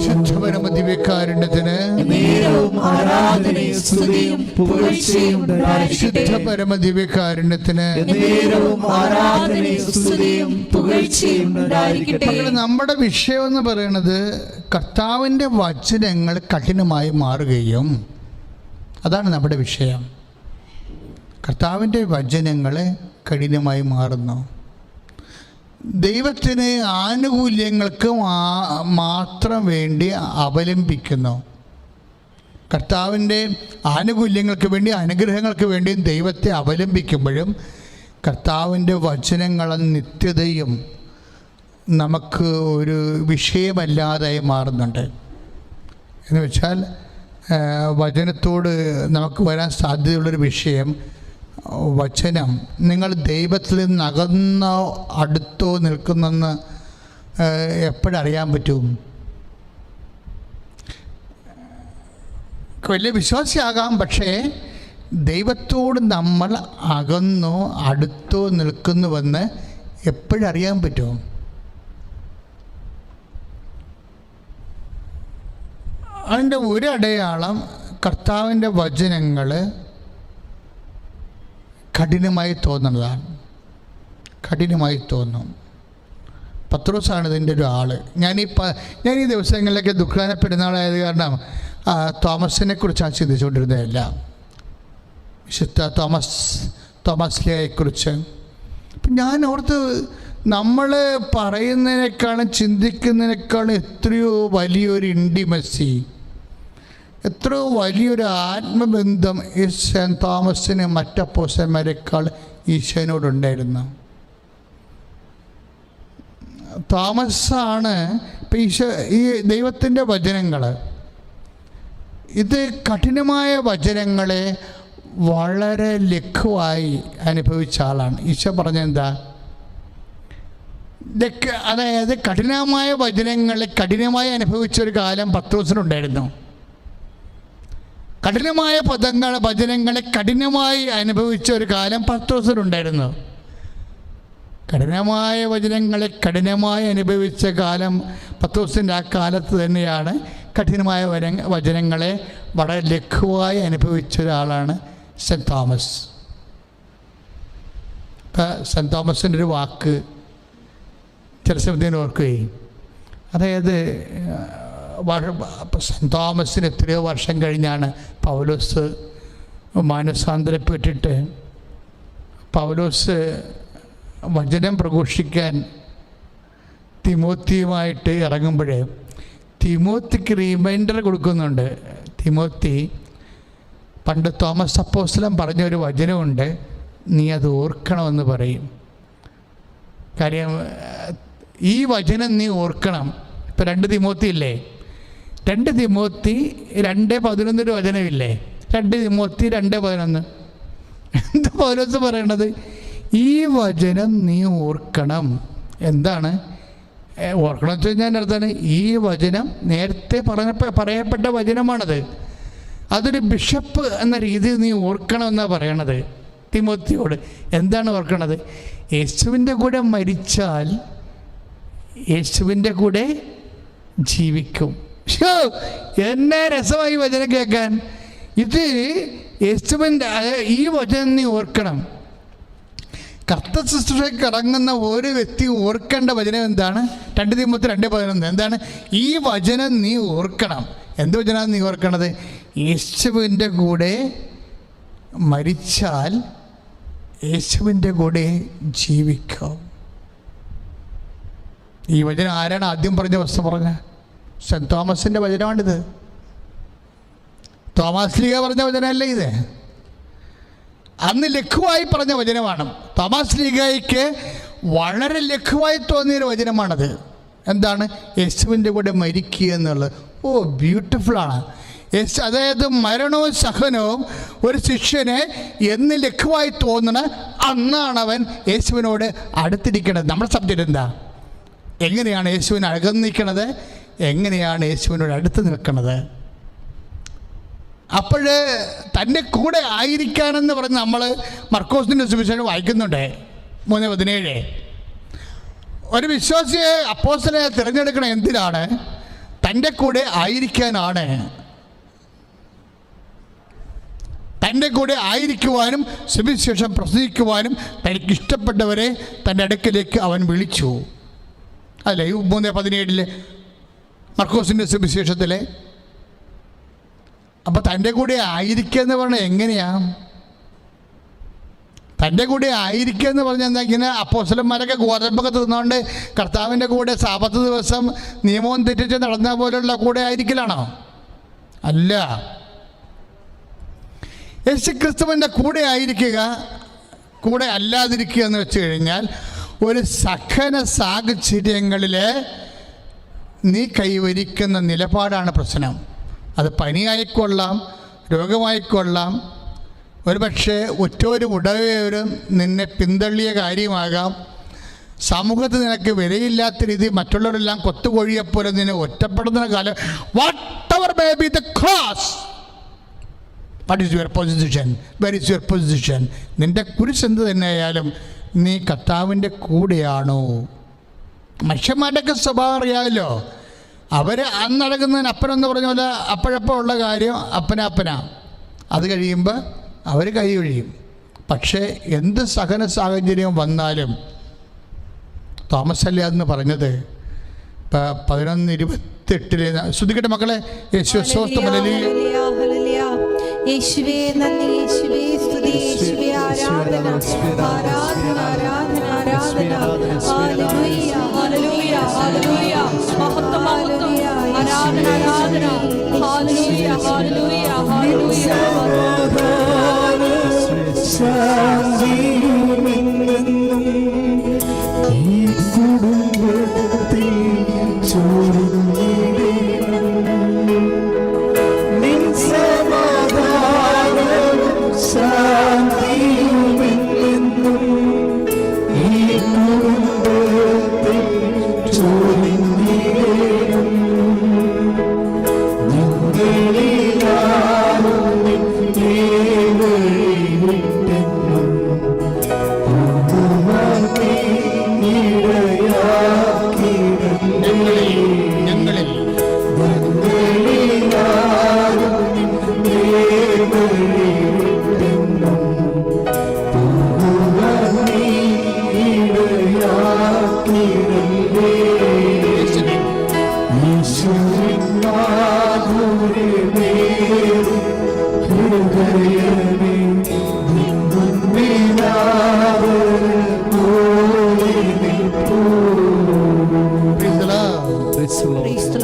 പരിശുദ്ധ പരമദിവ്യകാരുണ്യത്തിന് പരിശുദ്ധ പരമദിവ്യകാരുണ്യത്തിന് നമ്മുടെ വിഷയം എന്ന് പറയുന്നത് കർത്താവിന്റെ വചനങ്ങൾ കഠിനമായി മാറുകയും അതാണ് നമ്മുടെ വിഷയം. കർത്താവിന്റെ വചനങ്ങൾ കഠിനമായി മാറുന്നു. ദൈവത്തിന് ആനുകൂല്യങ്ങൾക്ക് മാത്രം വേണ്ടി അവലംബിക്കുന്നു. കർത്താവിന്റെ ആനുകൂല്യങ്ങൾക്ക് വേണ്ടി അനുഗ്രഹങ്ങൾക്ക് വേണ്ടി ദൈവത്തെ അവലംബിക്കുമ്പോഴും കർത്താവിന്റെ വചനങ്ങളെ നിത്യതയും നമുക്ക് ഒരു വിഷയമല്ലാതായി മാറുന്നുണ്ട്. എന്ന് വെച്ചാൽ വചനത്തോട് നമുക്ക് വരാൻ സാധ്യതയുള്ളൊരു വിഷയം വചനം. നിങ്ങൾ ദൈവത്തിൽ നിന്ന് അകന്നോ അടുത്തോ നിൽക്കുന്നെന്ന് എപ്പോഴറിയാൻ പറ്റും? വലിയ വിശ്വാസിയാകാം പക്ഷേ ദൈവത്തോട് നമ്മൾ അകന്നോ അടുത്തോ നിൽക്കുന്നുവെന്ന് എപ്പോഴറിയാൻ പറ്റും? അതിന്റെ ഒരു അടയാളം കർത്താവിന്റെ വചനങ്ങൾ കഠിനമായി തോന്നുന്നതാണ് കഠിനമായി തോന്നും. പത്രോസാണ് ഇതിന്റെ ഒരു ആൾ ഞാൻ ഈ പ ഞാൻ ഈ ദിവസങ്ങളിലൊക്കെ ദുഃഖാന പെരുന്നാളായത് കാരണം തോമസിനെ കുറിച്ചാണ് ചിന്തിച്ചുകൊണ്ടിരുന്നതല്ല. വിശുദ്ധ തോമസ് തോമസ്ലിയെക്കുറിച്ച് ഞാൻ ഓർത്ത് നമ്മൾ പറയുന്നതിനേക്കാളും ചിന്തിക്കുന്നതിനേക്കാളും എത്രയോ വലിയൊരു ഇൻഡിമസി എത്രയോ വലിയൊരു ആത്മബന്ധം ഈ സെൻ തോമസിന് മറ്റപ്പോസന്മാരെക്കാൾ ഈശോനോടുണ്ടായിരുന്നു. തോമസാണ് ഇപ്പം ഈശോ ഈ ദൈവത്തിന്റെ വചനങ്ങൾ. ഇത് കഠിനമായ വചനങ്ങളെ വളരെ ലഘുവായി അനുഭവിച്ച ആളാണ്. ഈശോ പറഞ്ഞെന്താ? അതായത് കഠിനമായ വചനങ്ങളെ കഠിനമായി അനുഭവിച്ച ഒരു കാലം പത്രോസിനുണ്ടായിരുന്നു. കഠിനമായ പദങ്ങൾ വചനങ്ങളെ കഠിനമായി അനുഭവിച്ച ഒരു കാലം പത്രോസിനുണ്ടായിരുന്നു കഠിനമായ വചനങ്ങളെ കഠിനമായി അനുഭവിച്ച കാലം പത്രോസിന്റെ ആ കാലത്ത് തന്നെയാണ്. കഠിനമായ വര വചനങ്ങളെ വളരെ ലഘുവായി അനുഭവിച്ച ഒരാളാണ് സെന്റ് തോമസ്. ഇപ്പം സെന്റ് തോമസിന്റെ ഒരു വാക്ക് ചില സമയത്തിന് ഓർക്കുകയും അതായത് തോമസിന് എത്രയോ വർഷം കഴിഞ്ഞാണ് പൗലോസ് മാനസാന്തരപ്പെട്ടിട്ട് പൗലോസ് വചനം പ്രഘോഷിക്കാൻ തിമോത്തിയുമായിട്ട് ഇറങ്ങുമ്പോഴേ തിമോത്തിക്ക് റിമൈൻഡർ കൊടുക്കുന്നുണ്ട്. തിമോത്തി പണ്ട് തോമസ് അപ്പോസ്ലം പറഞ്ഞൊരു വചനമുണ്ട് നീ അത് ഓർക്കണമെന്ന് പറയും. കാര്യം ഈ വചനം നീ ഓർക്കണം. ഇപ്പം രണ്ട് തിമോത്തി ഇല്ലേ രണ്ട് തിമോത്തി രണ്ട് പതിനൊന്നൊരു വചനമില്ലേ? രണ്ട് തിമോത്തി രണ്ട് പതിനൊന്ന്. എന്താ പൗലോസ് പറയണത്? ഈ വചനം നീ ഓർക്കണം. എന്താണ്? ഓർക്കണം ഓർക്കണം വെച്ചാൽ അർത്ഥമാണ് ഈ വചനം നേരത്തെ പറഞ്ഞ പറയപ്പെട്ട വചനമാണത്. അതൊരു ബിഷപ്പ് എന്ന രീതിയിൽ നീ ഓർക്കണം എന്നാണ് പറയണത് തിമോത്തിയോട്. എന്താണ് ഓർക്കണത്? യേശുവിന്റെ കൂടെ മരിച്ചാൽ യേശുവിന്റെ കൂടെ ജീവിക്കും. എന്നെ രസമായി വചനം കേൾക്കാൻ. ഇത് അതായത് ഈ വചനം നീ ഓർക്കണം. കർത്ത ശുശ്രൂഷയ്ക്ക് ഇറങ്ങുന്ന ഓരോ വ്യക്തി ഓർക്കേണ്ട വചനം എന്താണ്? രണ്ട് തീമ്പത്തി രണ്ട് പതിനൊന്ന്. എന്താണ്? ഈ വചനം നീ ഓർക്കണം. എന്ത് വചനമാണ് നീ ഓർക്കണത്? യേശുവിന്റെ കൂടെ മരിച്ചാൽ യേശുവിന്റെ കൂടെ ജീവിക്കാം. ഈ വചനം ആരാണ് ആദ്യം പറഞ്ഞ? വസ്തു പറഞ്ഞ? സെന്റ് തോമസിന്റെ വചനമാണിത്. തോമസ് ലീഗ പറഞ്ഞ വചനമല്ലേ ഇത്? അന്ന് ലഘുവായി പറഞ്ഞ വചനമാണ്. തോമസ് ലീഗയ്ക്ക് വളരെ ലഘുവായി തോന്നിയൊരു വചനമാണത്. എന്താണ്? യേശുവിന്റെ കൂടെ മരിക്കുക എന്നുള്ളത്. ഓ ബ്യൂട്ടിഫുള്ളാണ് യേശു അതായത് മരണവും സഹനവും ഒരു ശിഷ്യനെ എന്ന് ലഘുവായി തോന്നണ അന്നാണ് അവൻ യേശുവിനോട് അടുത്തിരിക്കണത്. നമ്മുടെ സബ്ജക്റ്റ് എന്താ? എങ്ങനെയാണ് യേശുവിന് അകന്ന് നിൽക്കണത് എങ്ങനെയാണ് യേശുവിനോട് അടുത്ത് നിൽക്കുന്നത് അപ്പോൾ തന്റെ കൂടെ ആയിരിക്കാനെന്ന് പറഞ്ഞ് നമ്മൾ മർക്കോസിന്റെ സുവിശേഷം വായിക്കുന്നുണ്ട് മൂന്ന് പതിനേഴ്. ഒരു വിശ്വാസിയെ അപ്പോസിനെ തിരഞ്ഞെടുക്കണ എന്തിനാണ്? തന്റെ കൂടെ ആയിരിക്കാനാണ്. തന്റെ കൂടെ ആയിരിക്കുവാനും സുവിശേഷം പ്രസംഗിക്കുവാനും തനിക്ക് ഇഷ്ടപ്പെട്ടവരെ തന്റെ അടുക്കിലേക്ക് അവൻ വിളിച്ചു. അല്ലേ? മൂന്ന് പതിനേഴിലെ മർക്കോസിന്റെ സുവിശേഷത്തിലെ. അപ്പോൾ തന്റെ കൂടെ ആയിരിക്കുക എന്ന് പറഞ്ഞാൽ എങ്ങനെയാണ് തന്റെ കൂടെ ആയിരിക്കുക എന്ന് പറഞ്ഞാൽ എന്താ ഇങ്ങനെ അപ്പോസലന്മാരൊക്കെ ഗോതമ്പൊക്കെ തിന്നുകൊണ്ട് കർത്താവിന്റെ കൂടെ സാപത്ത് ദിവസം നിയമവും തെറ്റിച്ച് നടന്ന പോലുള്ള കൂടെ ആയിരിക്കലാണോ? അല്ല. യേശു ക്രിസ്തുവിന്റെ കൂടെ ആയിരിക്കുക കൂടെ അല്ലാതിരിക്കുക എന്ന് വെച്ച് കഴിഞ്ഞാൽ ഒരു സഖന സാഹചര്യങ്ങളിൽ നീ കൈവരിക്കുന്ന നിലപാടാണ് പ്രശ്നം. അത് പനിയായിക്കൊള്ളാം രോഗമായിക്കൊള്ളാം. ഒരുപക്ഷെ ഒറ്റവരും ഉടവരും നിന്നെ പിന്തള്ളിയ കാര്യമാകാം. സമൂഹത്തിൽ നിനക്ക് വിലയില്ലാത്ത രീതി മറ്റുള്ളവരെല്ലാം കൊത്തുകോഴിയെപ്പോലെ നിന്നെ ഒറ്റപ്പെടുന്ന കാലം. Whatever may be the cross what is your position where is your position നിന്റെ കുരിശ് എന്ത് തന്നെയായാലും നീ കർത്താവിന്റെ കൂടെയാണോ? മനുഷ്യന്മാരുടെയൊക്കെ സ്വഭാവം അറിയാമല്ലോ അവർ അന്നടക്കുന്നതിന് അപ്പനെന്ന് പറഞ്ഞ പോലെ അപ്പോഴപ്പോൾ ഉള്ള കാര്യം അപ്പനപ്പനാ. അത് കഴിയുമ്പോൾ അവർ കൈ കഴിയും പക്ഷേ എന്ത് സഹന സാഹചര്യം വന്നാലും തോമസ് അല്ല എന്ന് പറഞ്ഞത്? ഇപ്പം പതിനൊന്ന് ഇരുപത്തെട്ടിലെ ശ്രദ്ധിക്കട്ടെ മക്കളെ യേശു ഹല്ലേലൂയ. യേശുവേ നന്ദി യേശുവേ സ്തുതി യേശുവേ ആരാധന ആരാധന ആരാധന. ആരാധന. ഹല്ലേലൂയ ഹല്ലേലൂയ ഹല്ലേലൂയ. മഹത്വം മഹത്വം. ആരാധന ആരാധന. ഹല്ലേലൂയ ഹല്ലേലൂയ ഹല്ലേലൂയ. to me.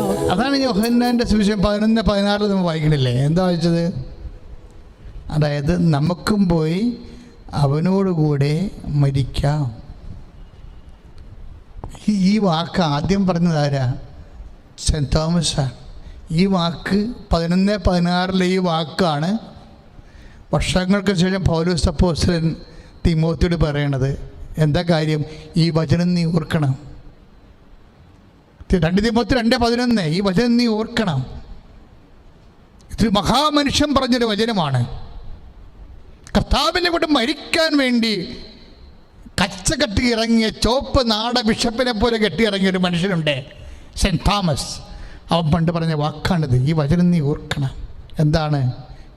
അതാണ് യോഹന്നാന്റെ സുവിശേഷം പതിനൊന്ന് പതിനാറ് നമ്മൾ വായിക്കണില്ലേ? എന്താ വായിച്ചത്? അതായത് നമുക്കും പോയി അവനോടുകൂടെ മരിക്കാം. ഈ- വാക്ക് ആദ്യം പറഞ്ഞത് ആരാ? സെന്റ് തോമസാണ് ഈ വാക്ക് പതിനൊന്ന് പതിനാറിലെ ഈ വാക്കാണ് വർഷങ്ങൾക്ക് ശേഷം പൗലോസ് അപ്പോസ്റ്റലൻ തിമോത്തിയോട് പറയണത്. എന്താ കാര്യം? ഈ വചനം നീ ഓർക്കണം. രണ്ട് തിമോത്തി രണ്ട് പതിനൊന്ന്. ഈ വചനം നീ ഓർക്കണം. ഇത് മഹാമനുഷ്യൻ പറഞ്ഞൊരു വചനമാണ്. കർത്താവിനെ കൊണ്ട് മരിക്കാൻ വേണ്ടി കച്ച കെട്ടി ഇറങ്ങിയ ചോപ്പ് നാട ബിഷപ്പിനെ പോലെ കെട്ടി ഇറങ്ങിയ ഒരു മനുഷ്യനുണ്ട്. Saint Thomas. അവൻ പണ്ട് പറഞ്ഞ വാക്കാണിത്. ഈ വചനം നീ ഓർക്കണം. എന്താണ്?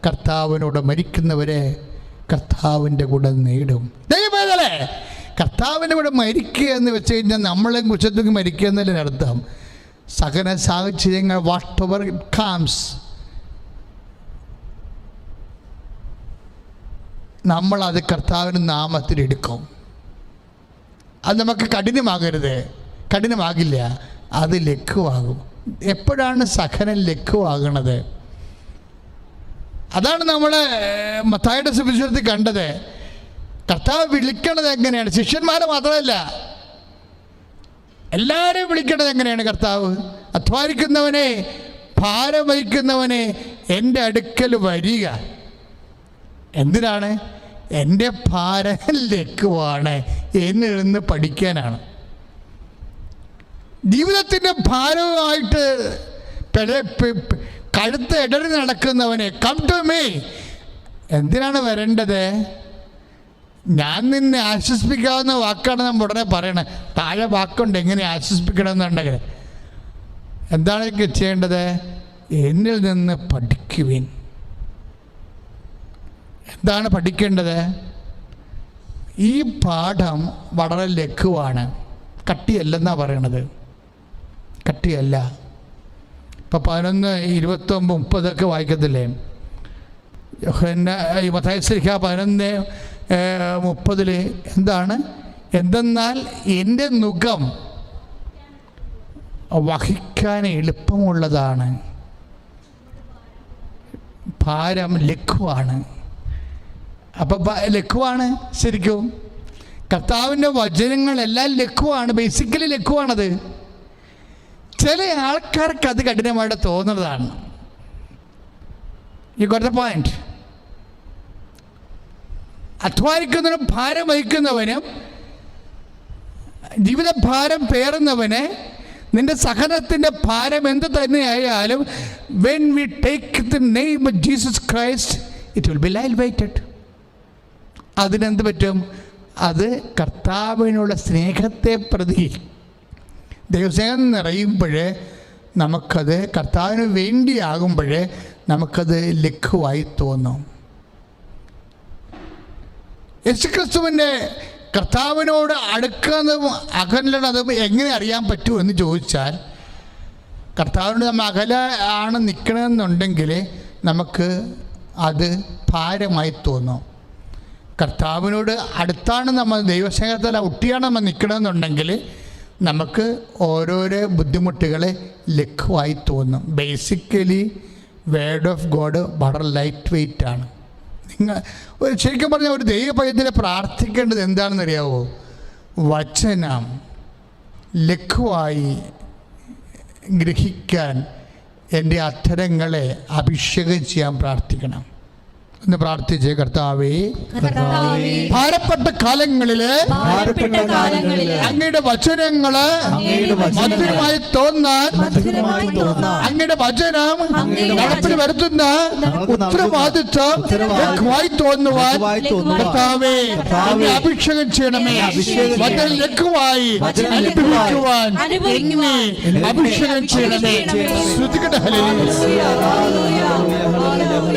കർത്താവിനോട് മരിക്കുന്നവരെ കർത്താവിന്റെ കൂടെ നേടും. കർത്താവിന്റെ കൂടെ മരിക്കുക എന്ന് വെച്ച് കഴിഞ്ഞാൽ നമ്മളെ കുറ്റത്തേക്ക് മരിക്കുക എന്നതിന്റെ അർത്ഥം. സകല സാഹചര്യങ്ങൾ വാട്ട് എവർ ഇറ്റ് കാംസ് നമ്മളത് കർത്താവിന് നാമത്തിൽ എടുക്കും. അത് നമുക്ക് കഠിനമാകരുത്. കഠിനമാകില്ല. അത് ലഘുവാകും. എപ്പോഴാണ് സഹനം ലഘുവാകണത്? അതാണ് നമ്മൾ മത്തായുടെ സുവിശേഷത്തിൽ കണ്ടത്. കർത്താവ് വിളിക്കണത് എങ്ങനെയാണ്? ശിഷ്യന്മാരെ മാത്രമല്ല. എല്ലാവരെയും വിളിക്കണത് എങ്ങനെയാണ് കർത്താവ്? അധ്വാനിക്കുന്നവനെ ഭാരം വഹിക്കുന്നവനെ എന്റെ അടുക്കൽ വരിക. എന്തിനാണ്? എന്റെ ഭാരം ലഘുവാണ് എന്നിൽ നിന്ന് പഠിക്കാനാണ്. ജീവിതത്തിന്റെ ഭാരവുമായിട്ട് കഴുത്ത് ഇടറി നടക്കുന്നവനെ കം ടു മീ എന്തിനാണ് വരേണ്ടത്? ഞാൻ നിന്നെ ആശ്വസിപ്പിക്കാവുന്ന വാക്കാണ് നമ്മൾ ഉടനെ പറയണത് താഴെ വാക്കുണ്ട് എങ്ങനെ ആശ്വസിപ്പിക്കണം എന്നുണ്ടെങ്കിൽ എന്താണ് എനിക്ക് ചെയ്യേണ്ടത്? എന്നിൽ നിന്ന് പഠിക്കുവിൻ. എന്താണ് പഠിക്കേണ്ടത്? ഈ പാഠം വളരെ ലഘുവാണ്. കട്ടിയല്ലെന്നാണ് പറയണത്. കട്ടിയല്ല. ഇപ്പം പതിനൊന്ന് ഇരുപത്തൊമ്പത് മുപ്പതൊക്കെ വായിക്കത്തില്ലേ? ഈ മത്തായിസ്ലിഹ പതിനൊന്ന് മുപ്പതിൽ എന്താണ്? എന്തെന്നാൽ എന്റെ മുഖം വഹിക്കാൻ എളുപ്പമുള്ളതാണ്. ഭാരം ലഘുവാണ്. അപ്പം ലഘുവാണ് ശരിക്കും. കർത്താവിന്റെ വചനങ്ങളെല്ലാം ലഘുവാണ് ബേസിക്കലി ലഘുവാണത്. ചില ആൾക്കാർക്ക് അത് കഠിനമായിട്ട് തോന്നുന്നതാണ്. ഈ കുറച്ച് പോയിന്റ് അധ്വാനിക്കുന്നവനും ഭാരം വഹിക്കുന്നവനും ജീവിത ഭാരം പേറുന്നവന് നിന്റെ സഹനത്തിന്റെ ഭാരം എന്ത് തന്നെയായാലും when we take the name of Jesus Christ it will be light weighted അതിനെന്ത് പറ്റും? അത് കർത്താവിനുള്ള സ്നേഹത്തെ പ്രതി ദൈവസ്നേഹം നിറയുമ്പോൾ നമുക്കത് കർത്താവിന് വേണ്ടിയാകുമ്പോൾ നമുക്കത് ലഘുവായി തോന്നും. യേശുക്രിസ്തുവിന്റെ കർത്താവിനോട് അടുക്കുന്നതും അകലണതും എങ്ങനെ അറിയാൻ പറ്റുമെന്ന് ചോദിച്ചാൽ കർത്താവിനോട് നമ്മൾ അകല ആണ് നിൽക്കണമെന്നുണ്ടെങ്കിൽ നമുക്ക് അത് ഭാരമായി തോന്നും. കർത്താവിനോട് അടുത്താണ് നമ്മൾ ദൈവസ്നേഹത്തിൽ ഒട്ടിയാണ് നമ്മൾ നിൽക്കണമെന്നുണ്ടെങ്കിൽ നമുക്ക് ഓരോരോ ബുദ്ധിമുട്ടുകളെ ലഘുവായി തോന്നും. ബേസിക്കലി വേർഡ് ഓഫ് ഗോഡ് വളരെ ലൈറ്റ് വെയിറ്റ് ആണ്. ഒരു ശരിക്കും പറഞ്ഞാൽ ഒരു ദൈവപയത്തിനെ പ്രാർത്ഥിക്കേണ്ടത് എന്താണെന്ന് അറിയാവോ വചനം ലഘുവായി ഗ്രഹിക്കാൻ എന്റെ അധരങ്ങളെ അഭിഷേകം ചെയ്യാൻ പ്രാർത്ഥിക്കണം. ഒന്ന് പ്രാർത്ഥിച്ചേ കർത്താവേ ഭാരപ്പെട്ട കാലങ്ങളിൽ അങ്ങയുടെ വചനങ്ങൾ മധുരമായി തോന്നാൻ അങ്ങയുടെ വചനം നടപ്പിൽ വരുത്തുന്ന ഉത്തരവാദിത്വമായി ഉത്തരവാദിത്വം ഉത്തരവാദിത്വം ലഘുവായി തോന്നുവാൻ കർത്താവേ അഭിഷേകം ചെയ്യണമേ. വചനം. ലഘുവായി അനുഭവിക്കുവാൻ എന്നെ അഭിഷേകം ചെയ്യണമേ. ശ്രുതികളെ ശ്രുതികട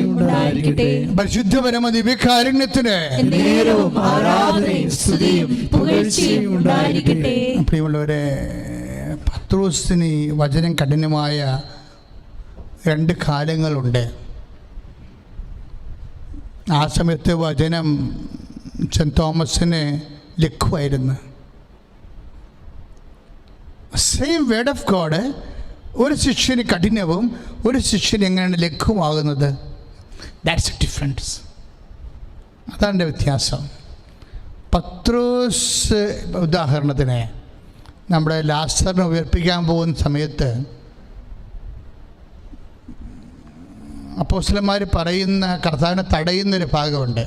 ഉണ്ടായിരിക്കട്ടെ. പരിശുദ്ധ ഉണ്ടായിരിക്കട്ടെ. പ്രിയമുള്ളവരെ പത്രോസിന് വചനം കഠിനമായ രണ്ട് കാലങ്ങളുണ്ട്. ആ സമയത്ത് വചനം സെന്റ് തോമസിന് ലഘുവായിരുന്നു. സെയിം വേർഡ് ഓഫ് ഗോഡ് ഒരു ശിഷ്യന് കഠിനവും ഒരു ശിഷ്യന് എങ്ങനെയാണ് ലഘുവാകുന്നത്? ദാറ്റ്സ് എ ഡിഫറൻസ് അതാണ് വ്യത്യാസം. പത്രോസ് ഉദാഹരണത്തിന് നമ്മുടെ ലാസ്റ്ററിനെ ഉയർപ്പിക്കാൻ പോകുന്ന സമയത്ത് അപ്പോസ്ലന്മാർ പറയുന്ന കർത്താവിനെ തടയുന്നൊരു ഭാഗമുണ്ട്.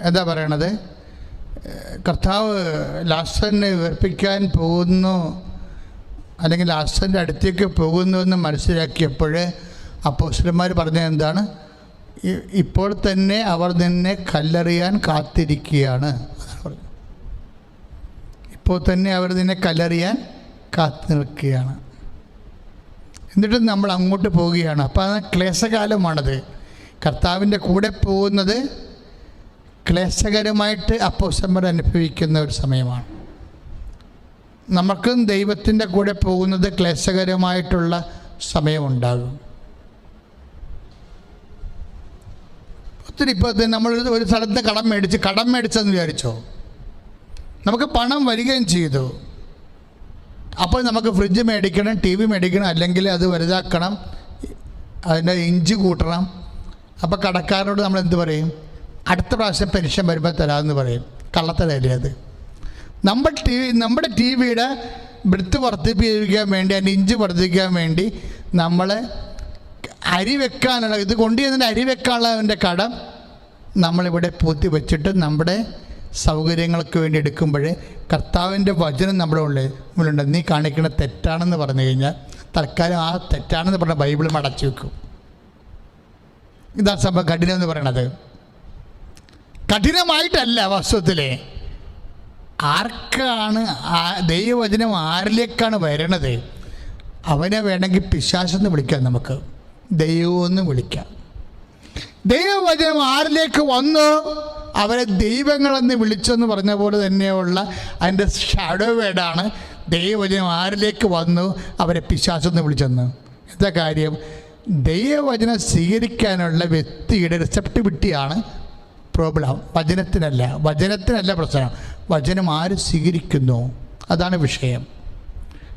എന്താ പറയണത്? കർത്താവ് ലാസ്റ്ററിനെ ഉയർപ്പിക്കാൻ പോകുന്നു അല്ലെങ്കിൽ അസന്റെ അടുത്തേക്ക് പോകുന്നു എന്ന് മനസ്സിലാക്കിയപ്പോൾ അപ്പോസ്ലന്മാർ പറഞ്ഞത് എന്താണ്? ഇപ്പോൾ തന്നെ അവർ നിന്നെ കല്ലെറിയാൻ കാത്തിരിക്കുകയാണ്. ഇപ്പോൾ തന്നെ അവർ നിന്നെ കല്ലെറിയാൻ കാത്തു നിൽക്കുകയാണ്. എന്നിട്ട് നമ്മൾ അങ്ങോട്ട് പോവുകയാണ്. അപ്പോൾ അത് ക്ലേശകാലമാണത്. കർത്താവിന്റെ കൂടെ പോകുന്നത് ക്ലേശകരമായിട്ട് അപ്പോസന്മാർ അനുഭവിക്കുന്ന ഒരു സമയമാണ്. നമുക്കും ദൈവത്തിന്റെ കൂടെ പോകുന്നത് ക്ലേശകരമായിട്ടുള്ള സമയമുണ്ടാകും. ഒത്തിരി ഇപ്പോൾ നമ്മൾ ഒരു സ്ഥലത്ത് കടം മേടിച്ച് കടം മേടിച്ചെന്ന് വിചാരിച്ചോ? നമുക്ക് പണം വരികയും ചെയ്തു. അപ്പോൾ നമുക്ക് ഫ്രിഡ്ജ് മേടിക്കണം ടി വി മേടിക്കണം അല്ലെങ്കിൽ അത് വലുതാക്കണം അതിന്റെ ഇഞ്ച് കൂട്ടണം. അപ്പോൾ കടക്കാരനോട് നമ്മൾ എന്ത് പറയും? അടുത്ത പ്രാവശ്യം പെൻഷൻ വരുമ്പോൾ തരാമെന്ന് പറയും. കള്ളത്തരല്ലേ അത്? നമ്മൾ ടി വി നമ്മുടെ ടി വിയുടെ ബ്രിത്ത് വർദ്ധിപ്പിക്കാൻ വേണ്ടി അതിന്റെ ഇഞ്ച് വർദ്ധിക്കാൻ വേണ്ടി നമ്മൾ അരി വെക്കാനുള്ള ഇത് കൊണ്ടുചെന്നിട്ട് അരി വെക്കാനുള്ള വെക്കാനുള്ളതിന്റെ കടം നമ്മളിവിടെ പൂത്തി വെച്ചിട്ട് നമ്മുടെ സൗകര്യങ്ങൾക്ക് വേണ്ടി എടുക്കുമ്പോൾ കർത്താവിന്റെ വചനം നമ്മുടെ ഉള്ളിൽ മുന്നിലുണ്ട് നീ കാണിക്കുന്ന തെറ്റാണെന്ന് പറഞ്ഞു കഴിഞ്ഞാൽ തൽക്കാലം ആ തെറ്റാണെന്ന് പറഞ്ഞ ബൈബിൾ അടച്ചു വെക്കും. ഇതാണ് സംഭവം കഠിനം എന്ന് പറയണത്. കഠിനമായിട്ടല്ല വാസ്തവത്തിലെ. ആർക്കാണ് ദൈവവചനം ആരിലേക്കാണ് വരണത്? അവനെ വേണമെങ്കിൽ പിശാസെന്ന് വിളിക്കാം നമുക്ക്. ദൈവമെന്ന് വിളിക്കാം. ദൈവവചനം ആരിലേക്ക് വന്ന്? അവരെ ദൈവങ്ങളെന്ന് വിളിച്ചെന്ന് പറഞ്ഞ പോലെ തന്നെയുള്ള അതിന്റെ ഷാഡോ വേഡാണ് ദൈവവചനം ആരിലേക്ക് വന്നു? അവരെ പിശാസെന്ന് വിളിച്ചെന്ന്. എന്താ കാര്യം? ദൈവവചനം സ്വീകരിക്കാനുള്ള വ്യക്തിയുടെ റിസപ്റ്റിവിറ്റിയാണ് പ്രോബ്ലം വചനത്തിനല്ല. വചനത്തിനല്ല പ്രശ്നം. വചനം ആര് സ്വീകരിക്കുന്നു? അതാണ് വിഷയം.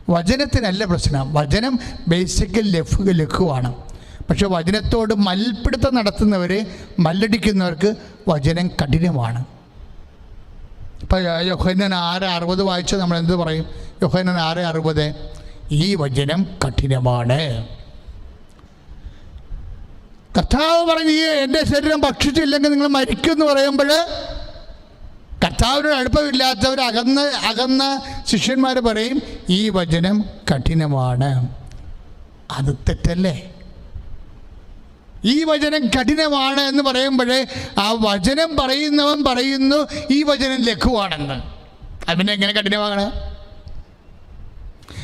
വചനത്തിനല്ല പ്രശ്നം. വചനം ബേസിക്കൽ ലഘു ലഘുവാണ്. പക്ഷെ വചനത്തോട് മൽപിടുത്തം നടത്തുന്നവർ മല്ലടിക്കുന്നവർക്ക് വചനം കഠിനമാണ്. ഇപ്പം യൊഹനൻ ആറ് അറുപത് വായിച്ചാൽ നമ്മൾ എന്ത് പറയും? യൊഹനൻ ആറ് അറുപത് ഈ വചനം കഠിനമാണ്. കർത്താവ് പറഞ്ഞ് ഈ എന്റെ ശരീരം ഭക്ഷിച്ചില്ലെങ്കിൽ നിങ്ങൾ മരിക്കും എന്ന് പറയുമ്പോൾ കർത്താവിനോട് അടുപ്പമില്ലാത്തവർ അകന്ന് അകന്ന ശിഷ്യന്മാർ പറയും ഈ വചനം കഠിനമാണ്. അത് തെറ്റല്ലേ? ഈ വചനം കഠിനമാണ് എന്ന് പറയുമ്പോഴേ ആ വചനം പറയുന്നവൻ പറയുന്നു ഈ വചനം ലഘുവാണെന്ന്. അതിനെ എങ്ങനെ കഠിനമാകണം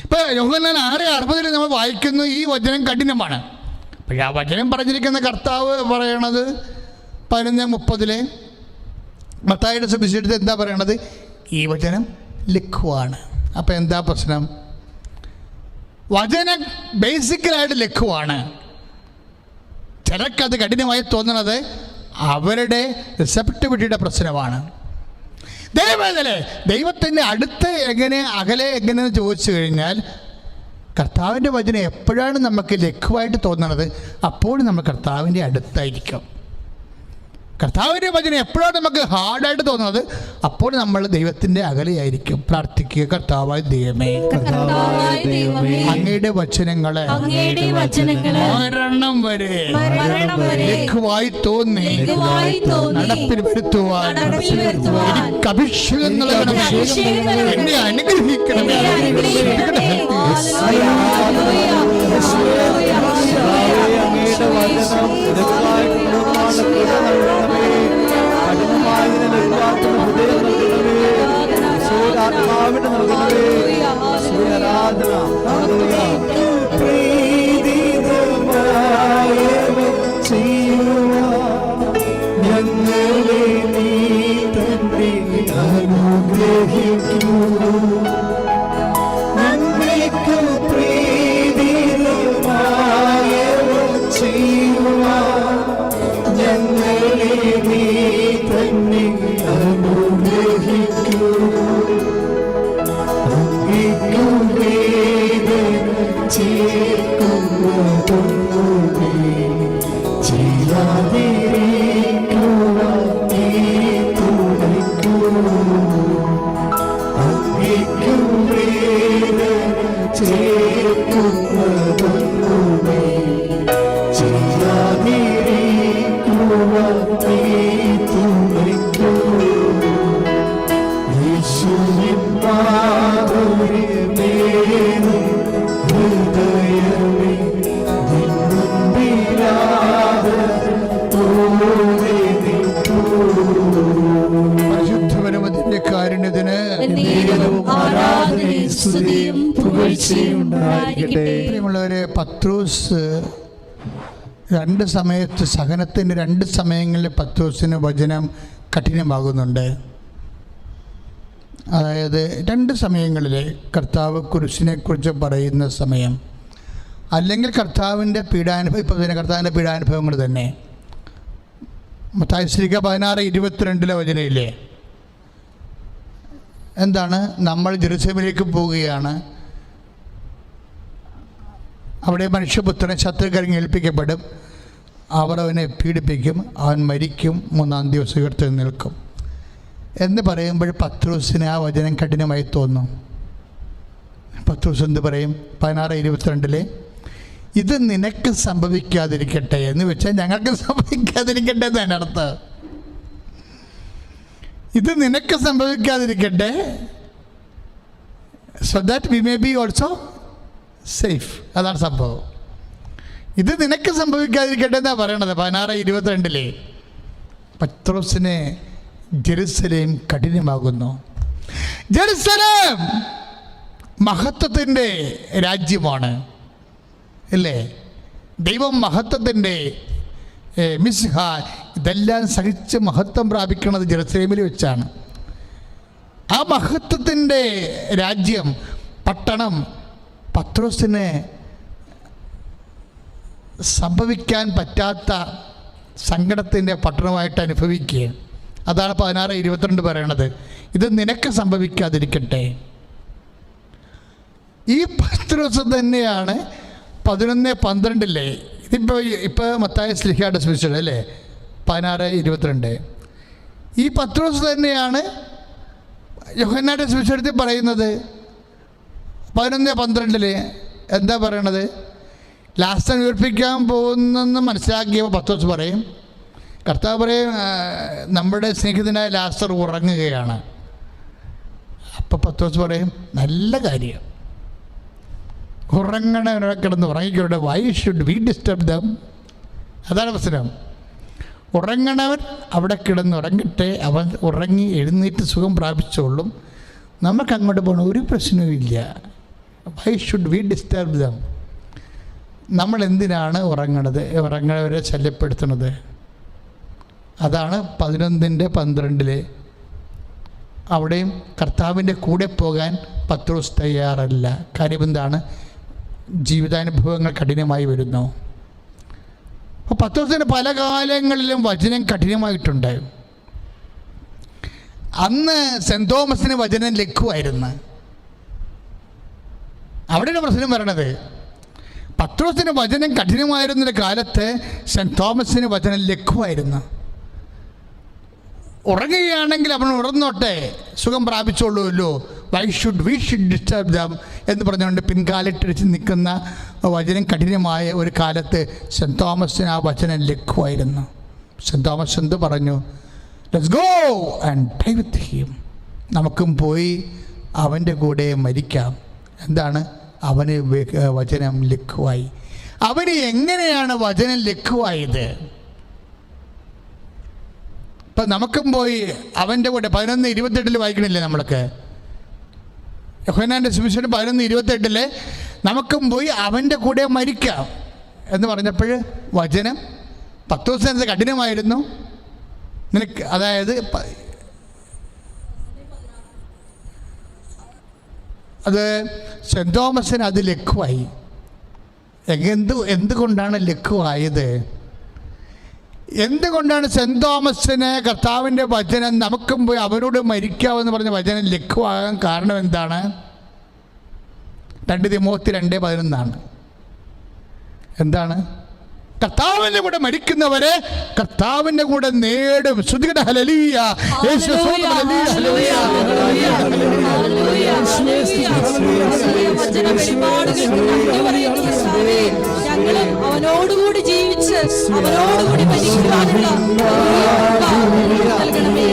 ഇപ്പൊ യോഹന്നാൻ ആറ് അറുപതിൽ നമ്മൾ വായിക്കുന്നു ഈ വചനം കഠിനമാണ്. പക്ഷേ ആ വചനം പറഞ്ഞിരിക്കുന്ന കർത്താവ് പറയണത് പതിനൊന്ന് മുപ്പതിലെ മത്തായിയുടെ സുവിശേഷത്തിൽ എന്താ പറയണത്? ഈ വചനം ലഘുവാണ്. അപ്പം എന്താ പ്രശ്നം? വചനം ബേസിക്കലായിട്ട് ലഘുവാണ്. ചിലർക്കത് കഠിനമായി തോന്നണത് അവരുടെ റിസപ്റ്റിവിറ്റിയുടെ പ്രശ്നമാണ്. ദൈവത്തിലെ ദൈവത്തിന്റെ അടുത്ത് എങ്ങനെ അകലെ എങ്ങനെയെന്ന് ചോദിച്ചു കഴിഞ്ഞാൽ കർത്താവിന്റെ വചനം എപ്പോഴാണ് നമുക്ക് ലഘുവായിട്ട് തോന്നണത്? അപ്പോൾ നമ്മൾ കർത്താവിന്റെ അടുത്തായിരിക്കും. കർത്താവിന്റെ വചനം എപ്പോഴാണ് നമുക്ക് ഹാർഡായിട്ട് തോന്നുന്നത്? അപ്പോൾ നമ്മൾ ദൈവത്തിന്റെ അകലെയായിരിക്കും. പ്രാർത്ഥിക്കുക കർത്താവായ ദൈവമേ അങ്ങയുടെ വചനങ്ങളെ മരണം വരെ ലഘുവായി തോന്നി നടപ്പിൽ വരുത്തുവാൻ എനിക്ക് അഭിഷേകം നൽകണമേ എന്നെ അനുഗ്രഹിക്കണമേ. അങ്ങയുടെ വചനം ഈശോയുടെ നൽകണമേ നീ ഞങ്ങളെ നീ പ്രിയമുള്ളവരെ പത്രൂസ് രണ്ട് സമയത്ത് സഹനത്തിന്റെ രണ്ട് സമയങ്ങളിൽ പത്രൂസിന് വചനം കഠിനമാകുന്നുണ്ട്. അതായത് രണ്ട് സമയങ്ങളിൽ കർത്താവ് കുരിശിനെക്കുറിച്ച് പറയുന്ന സമയം. അല്ലെങ്കിൽ കർത്താവിന്റെ പീഡാനുഭവം ഇപ്പോൾ തന്നെ കർത്താവിന്റെ പീഡാനുഭവങ്ങൾ തന്നെ. മത്തായിശ്രീക പതിനാറ് ഇരുപത്തിരണ്ടിലെ വചനയില്ലേ എന്താണ്? നമ്മൾ ജെറുസലേമിലേക്ക് പോവുകയാണ്. അവിടെ മനുഷ്യപുത്രൻ ശത്രുക്കരങ്ങി ഏൽപ്പിക്കപ്പെടും. അവർ അവനെ പീഡിപ്പിക്കും അവൻ മരിക്കും മൂന്നാം ദിവസം ഉയർത്തി നിൽക്കും. എന്ന് പറയുമ്പോൾ പത്രൂസിന് ആ വചനം കഠിനമായി തോന്നും. പത്രൂസ് എന്ത് പറയും? പതിനാറ് ഇരുപത്തിരണ്ടിലെ ഇത് നിനക്ക് സംഭവിക്കാതിരിക്കട്ടെ എന്ന് വെച്ചാൽ ഞങ്ങൾക്ക് സംഭവിക്കാതിരിക്കട്ടെ എന്നാണ് അർത്ഥം. ഇത് നിനക്ക് സംഭവിക്കാതിരിക്കട്ടെ. So that we may be also safe അതാണ് സംഭവം. ഇത് നിനക്ക് സംഭവിക്കാതിരിക്കട്ടെ എന്നാണ് പറയണത്. പതിനാറ് ഇരുപത്തിരണ്ടിലെ പത്രോസിനെ ജെറുസലേം കഠിനമാകുന്നു ജെറുസലേം മഹത്വത്തിന്റെ രാജ്യമാണ്. അല്ലേ? ദൈവം മഹത്വത്തിന്റെ മിസ്ഹ ഇതെല്ലാം സഹിച്ച് മഹത്വം പ്രാപിക്കുന്നത് ജെറുസലേമിൽ വെച്ചാണ്. ആ മഹത്വത്തിന്റെ രാജ്യം പട്ടണം പത്രോസിന് സംഭവിക്കാൻ പറ്റാത്ത സങ്കടത്തിന്റെ പട്ടണമായിട്ട് അനുഭവിക്കുക. അതാണ് പതിനാറ് ഇരുപത്തിരണ്ട് പറയണത്. ഇത് നിനക്ക് സംഭവിക്കാതിരിക്കട്ടെ. ഈ പത്രോസ് തന്നെയാണ് പതിനൊന്ന് പന്ത്രണ്ടില്ലേ ഇതിപ്പോൾ ഇപ്പോൾ മത്തായ സ്ലിഹയുടെ സ്പെഷ്യൽ അല്ലേ? പതിനാറ് ഇരുപത്തിരണ്ട്. ഈ പത്രോസ് തന്നെയാണ് യോഹന്നായുടെ സുവിശേഷത്തിൽ പറയുന്നത്. പതിനൊന്ന് പന്ത്രണ്ടിൽ എന്താ പറയണത്? ലാസ്റ്റ് ഉയർപ്പിക്കാൻ പോകുന്നെന്ന് മനസ്സിലാക്കിയപ്പോൾ പത്തോസ് പറയും. കർത്താവ് പറയും നമ്മുടെ സ്നേഹിതനായ ലാസ്റ്റർ ഉറങ്ങുകയാണ്. അപ്പോൾ പത്തോസ് പറയും നല്ല കാര്യം. ഉറങ്ങണവരെ കിടന്ന് ഉറങ്ങിക്കൊണ്ട് why should we disturb them അതാണ് പ്രശ്നം. ഉറങ്ങണവൻ അവിടെ കിടന്ന് ഉറങ്ങട്ടെ അവൻ ഉറങ്ങി എഴുന്നേറ്റ് സുഖം പ്രാപിച്ചോളും. നമുക്കങ്ങോട്ട് പോകണം ഒരു പ്രശ്നവും ഇല്ല why should we disturb them നമ്മൾ എന്തിനാണ് ഉറങ്ങണത്? ഉറങ്ങണവരെ ശല്യപ്പെടുത്തുന്നത്? അതാണ് പതിനൊന്നിന്റെ പന്ത്രണ്ടിൽ അവിടെയും കർത്താവിന്റെ കൂടെ പോകാൻ പത്രോസ് തയ്യാറല്ല. കാര്യം എന്താണ്? ജീവിതാനുഭവങ്ങൾ കഠിനമായി വരുന്നു. അപ്പോൾ പത്രോസിന് പല കാലങ്ങളിലും വചനം കഠിനമായിട്ടുണ്ട്. അന്ന് സെന്റ് തോമസിന് വചനം ലഘുവായിരുന്നു. അവിടെയാണ് പ്രശ്നം വരണത്. പത്രോസിന് വചനം കഠിനമായിരുന്ന കാലത്ത് സെന്റ് തോമസിന് വചനം ലഘുവായിരുന്നു. ഉറങ്ങുകയാണെങ്കിൽ അവൻ ഉറന്നോട്ടെ സുഖം പ്രാപിച്ചോളൂല്ലോ why should we should disturb them എന്ന് പറഞ്ഞുകൊണ്ട് പിൻകാലിട്ടിടിച്ച് നിൽക്കുന്ന വചനം കഠിനമായ ഒരു കാലത്ത് സെന്റ് തോമസിന് ആ വചനം ലഘുവായിരുന്നു. സെന്റ് തോമസ് എന്ത് പറഞ്ഞു? Let's go and die with him നമുക്കും പോയി അവന്റെ കൂടെ മരിക്കാം. എന്താണ്? അവന് വചനം ലഘുവായി. അവന് എങ്ങനെയാണ് വചനം ലഘുവായത്? ഇപ്പം നമുക്കും പോയി അവന്റെ കൂടെ പതിനൊന്ന് ഇരുപത്തെട്ടിൽ വായിക്കണില്ലേ നമ്മൾക്ക് യഹോനാന്റെ സുവിശേഷം പതിനൊന്ന് ഇരുപത്തെട്ടിൽ നമുക്കും പോയി അവന്റെ കൂടെ മരിക്കാം എന്ന് പറഞ്ഞപ്പോൾ വചനം പത്ത് ദിവസം കഠിനമായിരുന്നു. നിനക്ക് അതായത് അത് സെന്റ് തോമസിന് അത് ലഘുവായി. എന്ത് എന്തുകൊണ്ടാണ് ലഘുവായത്? എന്തുകൊണ്ടാണ് സെന്റ് തോമസിന് കർത്താവിന്റെ വചനം നമുക്കും പോയി അവരോട് മരിക്കാവെന്ന് പറഞ്ഞ വചനം ലഘുവാകാൻ കാരണം എന്താണ്? രണ്ട് തിമോത്തി രണ്ട് പതിനൊന്നാണ്. എന്താണ്? കർത്താവിന്റെ കൂടെ മരിക്കുന്നവരെ കർത്താവിന്റെ കൂടെ നേടും. ശ്രുതികട ഹലലിയ യേശു സ്തോത്രം, ഹല്ലേലൂയ, ഹല്ലേലൂയ. ഞങ്ങളും അവനോടുകൂടി ജീവിച്ച് അവനോടുകൂടി മരിക്കുവാനുള്ള നൽകണമേ